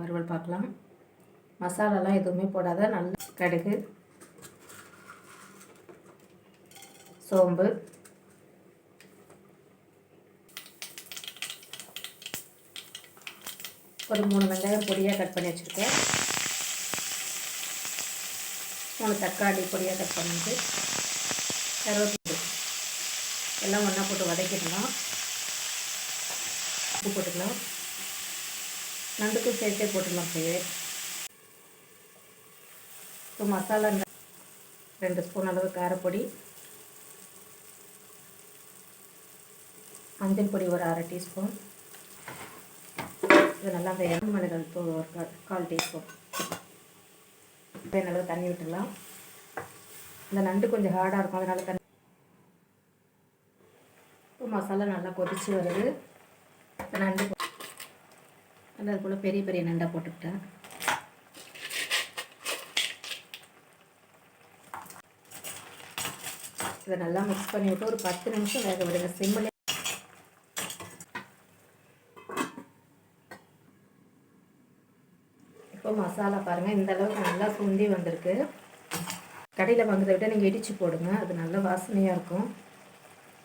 வறுவல் பார்க்கலாம். மசாலாலாம் எதுவுமே போடாத நல்ல கடுகு சோம்பு ஒரு மூணு வெங்காயம் பொடியாக கட் பண்ணி வச்சுருக்கேன். மூணு தக்காளி பொடியாக கட் பண்ணிட்டு கருவேப்பிலை எல்லாம் ஒன்றா போட்டு வதக்கிடலாம். உப்பு போட்டுக்கலாம். நண்டுக்கும் சேர்த்தே போட்டுடலாம் அப்படியே இப்போ மசாலா ரெண்டு ஸ்பூன் அளவு காரப்பொடி. மஞ்சள் பொடி ஒரு அரை டீஸ்பூன். இது நல்லா அந்த இறங்கு மிளகாய் தூள் ஒரு கால் கால் டீஸ்பூன். அளவு தண்ணி விட்டுடலாம். இந்த நண்டு கொஞ்சம் ஹார்டாக இருக்கும். அதனால தண்ணி இப்போ மசாலா நல்லா கொதிச்சு வருது. நண்டு அது போல் பெரிய பெரிய நண்டாக போட்டுக்கிட்டேன். இதை நல்லா மிக்ஸ் பண்ணி விட்டு ஒரு பத்து நிமிஷம் வேக விடுங்க. சிம்மில் இப்போ மசாலா பாருங்கள் இந்த அளவுக்கு நல்லா சுண்டி வந்திருக்கு. கடையில் வாங்குறதை விட நீங்கள் இடித்து போடுங்க. அது நல்ல வாசனையாக இருக்கும்.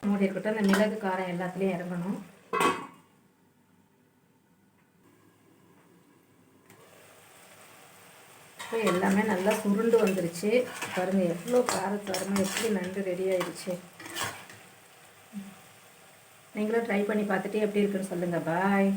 மூடி இருக்கட்டும். அந்த மிளகு காரம் எல்லாத்துலேயும் இறங்கணும். இப்போ எல்லாமே நல்லா சுருண்டு வந்துருச்சு. பாருங்கள் எவ்வளோ காரத்தாரமாக எப்படி நண்டு ரெடி ஆயிடுச்சு. நீங்களும் ட்ரை பண்ணி பார்த்துட்டு எப்படி இருக்குன்னு சொல்லுங்கள் பாய்